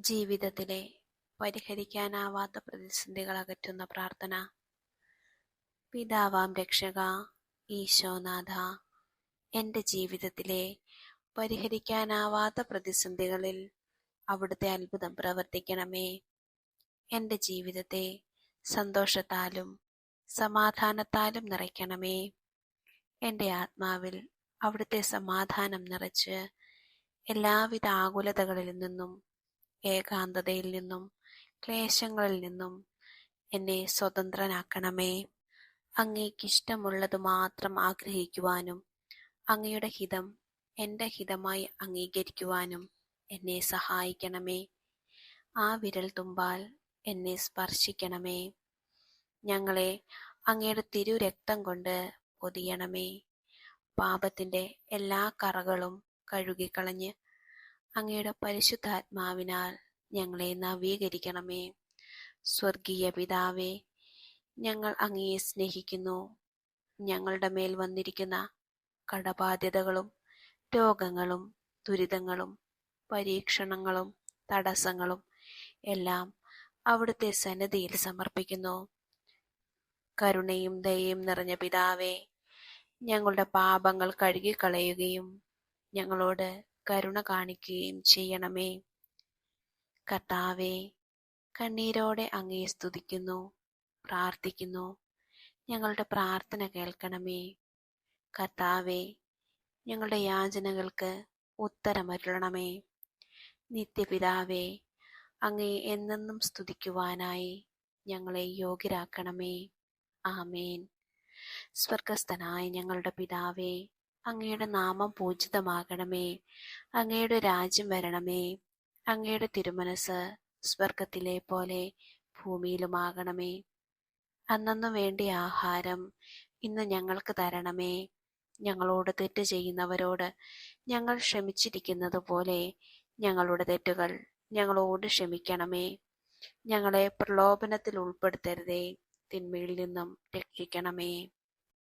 ജീവിതത്തിലെ പരിഹരിക്കാനാവാത്ത പ്രതിസന്ധികൾ അകറ്റുന്ന പ്രാർത്ഥന. പിതാവാം രക്ഷക ഈശോനാഥ എന്റെ ജീവിതത്തിലെ പരിഹരിക്കാനാവാത്ത പ്രതിസന്ധികളിൽ അവിടുത്തെ അത്ഭുതം പ്രവർത്തിക്കണമേ. എന്റെ ജീവിതത്തെ സന്തോഷത്താലും സമാധാനത്താലും നിറയ്ക്കണമേ. എന്റെ ആത്മാവിൽ അവിടുത്തെ സമാധാനം നിറച്ച് എല്ലാവിധ ആകുലതകളിൽ നിന്നും ഏകാന്തതയിൽ നിന്നും ക്ലേശങ്ങളിൽ നിന്നും എന്നെ സ്വതന്ത്രനാക്കണമേ. അങ്ങേക്കിഷ്ടമുള്ളത് മാത്രം ആഗ്രഹിക്കുവാനും അങ്ങയുടെ ഹിതം എന്റെ ഹിതമായി അംഗീകരിക്കുവാനും എന്നെ സഹായിക്കണമേ. ആ വിരൽ തുമ്പാൽ എന്നെ സ്പർശിക്കണമേ. ഞങ്ങളെ അങ്ങയുടെ തിരു രക്തം കൊണ്ട് പൊതിയണമേ. പാപത്തിന്റെ എല്ലാ കറകളും കഴുകിക്കളഞ്ഞ് അങ്ങയുടെ പരിശുദ്ധാത്മാവിനാൽ ഞങ്ങളെ നവീകരിക്കണമേ. സ്വർഗീയ പിതാവേ ഞങ്ങൾ അങ്ങയെ സ്നേഹിക്കുന്നു. ഞങ്ങളുടെ മേൽ വന്നിരിക്കുന്ന കടബാധ്യതകളും രോഗങ്ങളും ദുരിതങ്ങളും പരീക്ഷണങ്ങളും തടസ്സങ്ങളും എല്ലാം അവിടുത്തെ സന്നദ്ധിയിൽ സമർപ്പിക്കുന്നു. കരുണയും ദയയും നിറഞ്ഞ പിതാവേ ഞങ്ങളുടെ പാപങ്ങൾ കഴുകിക്കളയുകയും ഞങ്ങളോട് കരുണ കാണിക്കുകയും ചെയ്യണമേ. കർത്താവേ കണ്ണീരോടെ അങ്ങയെ സ്തുതിക്കുന്നു പ്രാർത്ഥിക്കുന്നു. ഞങ്ങളുടെ പ്രാർത്ഥന കേൾക്കണമേ. കർത്താവേ ഞങ്ങളുടെ യാചനകൾക്ക് ഉത്തരമരുളണമേ. നിത്യപിതാവേ അങ്ങയെ എന്നെന്നും സ്തുതിക്കുവാനായി ഞങ്ങളെ യോഗ്യരാക്കണമേ. ആമേൻ. സ്വർഗസ്ഥനായ ഞങ്ങളുടെ പിതാവേ അങ്ങയുടെ നാമം പൂജിതമാകണമേ. അങ്ങയുടെ രാജ്യം വരണമേ. അങ്ങയുടെ തിരുമനസ് സ്വർഗത്തിലെ പോലെ ഭൂമിയിലുമാകണമേ. അന്നു വേണ്ടി ആഹാരം ഇന്ന് ഞങ്ങൾക്ക് തരണമേ. ഞങ്ങളോട് തെറ്റ് ചെയ്യുന്നവരോട് ഞങ്ങൾ ക്ഷമിച്ചിരിക്കുന്നത് പോലെ ഞങ്ങളുടെ തെറ്റുകൾ ഞങ്ങളോട് ക്ഷമിക്കണമേ. ഞങ്ങളെ പ്രലോഭനത്തിൽ ഉൾപ്പെടുത്തരുതേ. തിന്മയിൽ നിന്നും രക്ഷിക്കണമേ.